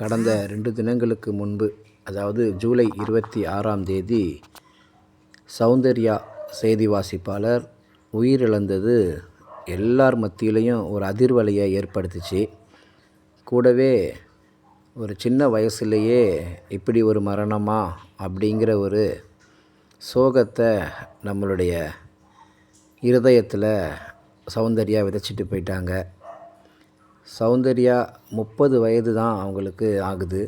கடந்த ரெண்டு தினங்களுக்கு முன்பு அதாவது ஜூலை இருபத்தி ஆறாம் தேதி சௌந்தர்யா செய்தி வாசிப்பாளர் உயிரிழந்தது எல்லார் மத்தியிலையும் ஒரு அதிர்வலையை ஏற்படுத்துச்சு. கூடவே ஒரு சின்ன வயசுலேயே இப்படி ஒரு மரணமா அப்படிங்கிற ஒரு சோகத்தை நம்மளுடைய இருதயத்தில் சௌந்தர்யா விதைச்சிட்டு போயிட்டாங்க. சௌந்தர்யா முப்பது வயது தான் அவங்களுக்கு ஆகுது.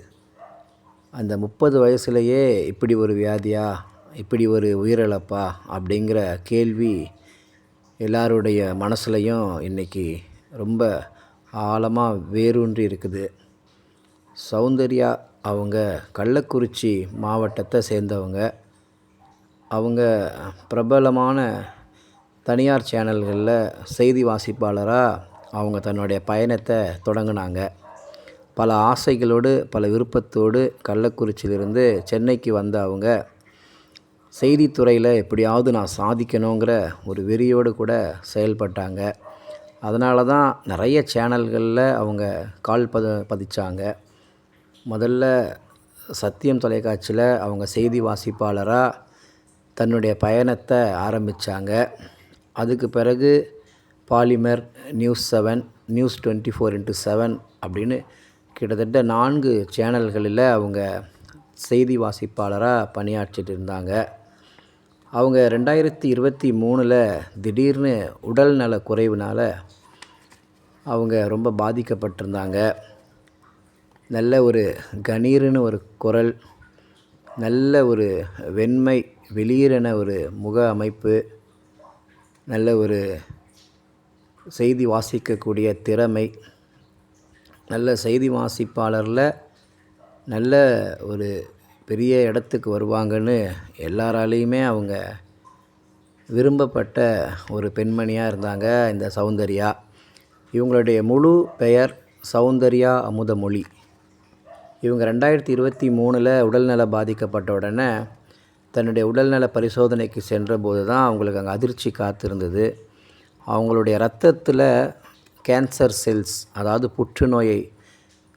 அந்த முப்பது வயசுலேயே இப்படி ஒரு வியாதியா இப்படி ஒரு உயிரிழப்பா அப்படிங்கிற கேள்வி எல்லாருடைய மனசுலையும் இன்றைக்கி ரொம்ப ஆழமாக வேரூன்றி இருக்குது. சௌந்தர்யா அவங்க கள்ளக்குறிச்சி மாவட்டத்தை சேர்ந்தவங்க. அவங்க பிரபலமான தனியார் சேனல்களில் செய்தி வாசிப்பாளராக அவங்க தன்னுடைய பயணத்தை தொடங்கினாங்க. பல ஆசைகளோடு பல விருப்பத்தோடு கள்ளக்குறிச்சியிலிருந்து சென்னைக்கு வந்த அவங்க செய்தித்துறையில் எப்படியாவது நான் சாதிக்கணுங்கிற ஒரு வெறியோடு கூட செயல்பட்டாங்க. அதனால தான் நிறைய சேனல்களில் அவங்க கால் பத பதிச்சாங்க. முதல்ல சத்தியம் தொலைக்காட்சியில் அவங்க செய்தி வாசிப்பாளராக தன்னுடைய பயணத்தை ஆரம்பித்தாங்க அதுக்கு பிறகு Polimer news seven news twenty four into seven அப்படின்னு கிட்டத்தட்ட நான்கு சேனல்களில் அவங்க செய்தி வாசிப்பாளராக பணியாற்றிட்டு இருந்தாங்க. அவங்க ரெண்டாயிரத்தி இருபத்தி மூணில் திடீர்னு உடல் நல குறைவினால் அவங்க ரொம்ப பாதிக்கப்பட்டிருந்தாங்க. நல்ல ஒரு கணீர்னு ஒரு குரல் நல்ல ஒரு வெண்மை வெளியிறன ஒரு முக அமைப்பு நல்ல ஒரு செய்தி வாசிக்கக்கூடிய திறமை. நல்ல செய்தி வாசிப்பாளரில் நல்ல ஒரு பெரிய இடத்துக்கு வருவாங்கன்னு எல்லாராலேயுமே அவங்க விரும்பப்பட்ட ஒரு பெண்மணியாக இருந்தாங்க இந்த சௌந்தர்யா. இவங்களுடைய முழு பெயர் சௌந்தர்யா அமுதமொழி. இவங்க ரெண்டாயிரத்தி இருபத்தி மூணில் உடல்நல பாதிக்கப்பட்ட உடனே தன்னுடைய உடல்நல பரிசோதனைக்கு சென்றபோது தான் அவங்களுக்கு அங்கே அதிர்ச்சி காத்திருந்தது. அவங்களுடைய ரத்தத்தில் கேன்சர் செல்ஸ் அதாவது புற்றுநோயை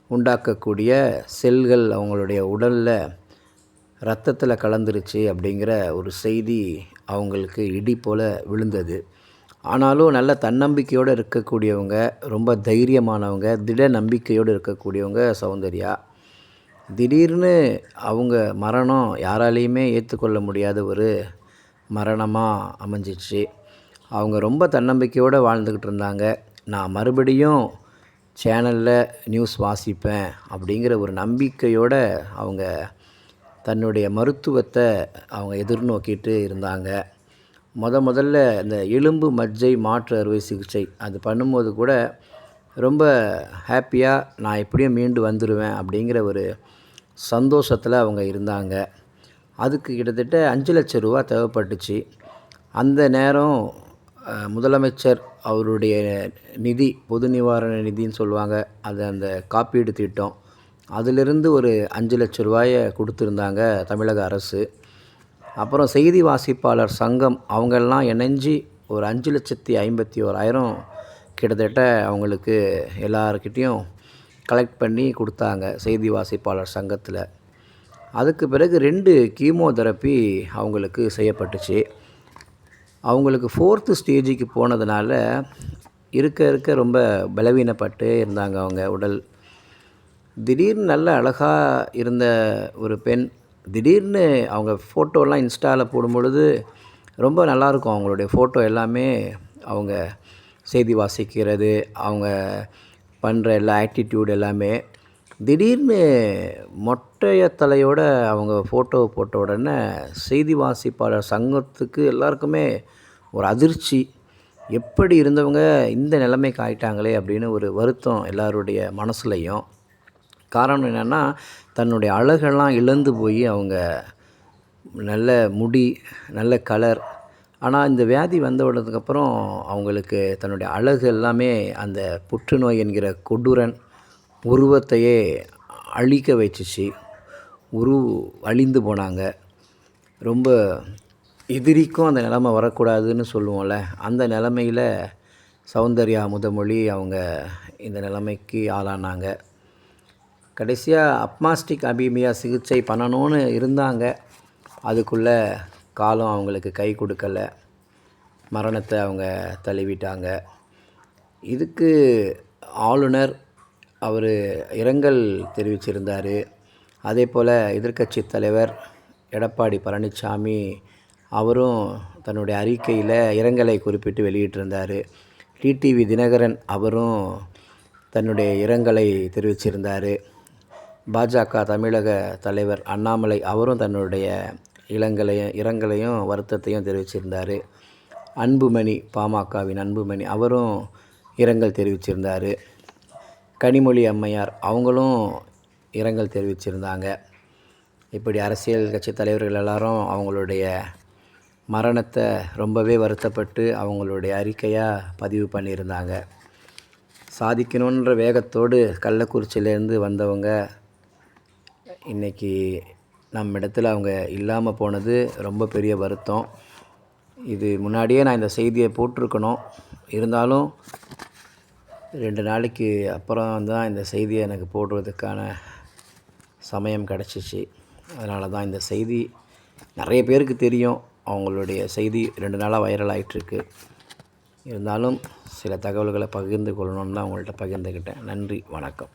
உண்டாக்கக்கூடிய செல்கள் அவங்களுடைய உடலில் ரத்தத்தில் கலந்துருச்சு அப்படிங்கிற ஒரு செய்தி அவங்களுக்கு இடி போல் விழுந்தது. ஆனாலும் நல்ல தன்னம்பிக்கையோடு இருக்கக்கூடியவங்க ரொம்ப தைரியமானவங்க திட நம்பிக்கையோடு இருக்கக்கூடியவங்க சௌந்தர்யா. திடீர்னு அவங்க மரணம் யாராலையுமே ஏற்றுக்கொள்ள முடியாத ஒரு மரணமாக அமைஞ்சிச்சு. அவங்க ரொம்ப தன்னம்பிக்கையோடு வாழ்ந்துக்கிட்டு இருந்தாங்க. நான் மறுபடியும் சேனலில் நியூஸ் வாசிப்பேன் அப்படிங்கிற ஒரு நம்பிக்கையோடு அவங்க தன்னுடைய மருத்துவத்தை அவங்க எதிர்நோக்கிட்டு இருந்தாங்க. முத முதல்ல இந்த எலும்பு மஜ்ஜை மாற்று அறுவை சிகிச்சை அது பண்ணும்போது கூட ரொம்ப ஹாப்பியாக நான் எப்படியும் மீண்டு வந்துடுவேன் அப்படிங்கிற ஒரு சந்தோஷத்தில் அவங்க இருந்தாங்க. அதுக்கு கிட்டத்தட்ட அஞ்சு லட்ச ரூபா தேவைப்பட்டுச்சு. அந்த நேரம் முதலமைச்சர் அவருடைய நிதி பொது நிவாரண நிதின்னு சொல்லுவாங்க. அது அந்த காப்பீடு திட்டம். அதிலிருந்து ஒரு அஞ்சு லட்ச ரூபாயை கொடுத்துருந்தாங்க தமிழக அரசு. அப்புறம் செய்தி வாசிப்பாளர் சங்கம் அவங்கெல்லாம் இணைஞ்சி ஒரு அஞ்சு லட்சத்தி ஐம்பத்தி ஓராயிரம் கிட்டத்தட்ட அவங்களுக்கு எல்லாருக்கிட்டேயும் கலெக்ட் பண்ணி கொடுத்தாங்க செய்தி வாசிப்பாளர் சங்கத்தில். அதுக்கு பிறகு ரெண்டு கீமோதெரப்பி அவங்களுக்கு செய்யப்பட்டுச்சு. அவங்களுக்கு ஃபோர்த்து ஸ்டேஜுக்கு போனதுனால இருக்க இருக்க ரொம்ப பலவீனப்பட்டு இருந்தாங்க அவங்க உடல். திடீர்னு நல்ல அழகாக இருந்த ஒரு பெண் திடீர்னு அவங்க ஃபோட்டோலாம் இன்ஸ்டாவில் போடும்பொழுது ரொம்ப நல்லாயிருக்கும் அவங்களுடைய ஃபோட்டோ எல்லாமே. அவங்க செய்தி வாசிக்கிறது அவங்க பண்ணுற எல்லா ஆட்டிடியூட் எல்லாமே. திடீர்னு மொட்டைய தலையோடு அவங்க ஃபோட்டோ போட்ட உடனே செய்தி வாசிப்பாளர் சங்கத்துக்கு எல்லாருக்குமே ஒரு அதிர்ச்சி. எப்படி இருந்தவங்க இந்த நிலைமைக்கு ஆயிட்டாங்களே அப்படின்னு ஒரு வருத்தம் எல்லாருடைய மனசுலையும். காரணம் என்னென்னா தன்னுடைய அழகெல்லாம் இழந்து போய் அவங்க நல்ல முடி நல்ல கலர் ஆனால் இந்த வியாதி வந்த உடனதுக்கப்புறம் அவங்களுக்கு தன்னுடைய அழகு எல்லாமே அந்த புற்றுநோய் என்கிற கொடூரன் உருவத்தையே அழிக்க வச்சிச்சு. உரு அழிந்து போனாங்க. ரொம்ப எதிரிக்கும் அந்த நிலமை வரக்கூடாதுன்னு சொல்லுவோம்ல அந்த நிலமையில் சௌந்தர்யா முதமொழி அவங்க இந்த நிலைமைக்கு ஆளானாங்க. கடைசியாக அப்மாஸ்டிக் அபிமியா சிகிச்சை பண்ணணும்னு இருந்தாங்க. அதுக்குள்ளே காலம் அவங்களுக்கு கை கொடுக்கலை. மரணத்தை அவங்க தழுவிட்டாங்க. இதுக்கு ஆளுநர் அவர் இரங்கல் தெரிவிச்சிருந்தார். அதே போல் எதிர்க்கட்சி தலைவர் எடப்பாடி பழனிசாமி அவரும் தன்னுடைய அறிக்கையில் இரங்கலை குறிப்பிட்டு வெளியிட்டிருந்தார். டிடிவி தினகரன் அவரும் தன்னுடைய இரங்கலை தெரிவிச்சிருந்தார். பாஜக தமிழக தலைவர் அண்ணாமலை அவரும் தன்னுடைய இளங்கலையும் இரங்கலையும் வருத்தத்தையும் தெரிவிச்சிருந்தார். அன்புமணி பாமகவின் அன்புமணி அவரும் இரங்கல் தெரிவிச்சிருந்தார். கனிமொழி அம்மையார் அவங்களும் இரங்கல் தெரிவிச்சிருந்தாங்க. இப்படி அரசியல் கட்சி தலைவர்கள் எல்லாரும் அவங்களுடைய மரணத்தை ரொம்பவே வருத்தப்பட்டு அவங்களுடைய அறிக்கையாக பதிவு பண்ணியிருந்தாங்க. சாதிக்கணுன்ற வேகத்தோடு கள்ளக்குறிச்சியிலேருந்து வந்தவங்க இன்றைக்கி நம்ம இடத்துல அவங்க இல்லாமல் போனது ரொம்ப பெரிய வருத்தம். இது முன்னாடியே நான் இந்த செய்தியை போட்டிருக்கணும். இருந்தாலும் ரெண்டு நாளைக்கு அப்புறம் தான் இந்த செய்தியை எனக்கு போடுறதுக்கான சமயம் கிடச்சிச்சு. அதனால தான் இந்த செய்தி நிறைய பேருக்கு தெரியும். அவங்களுடைய செய்தி ரெண்டு நாளாக வைரல் ஆகிட்டுருக்கு இருந்தாலும் சில தகவல்களை பகிர்ந்து கொள்ளணும்னு தான் உங்கள்கிட்ட பகிர்ந்துக்கிட்டேன் நன்றி வணக்கம்.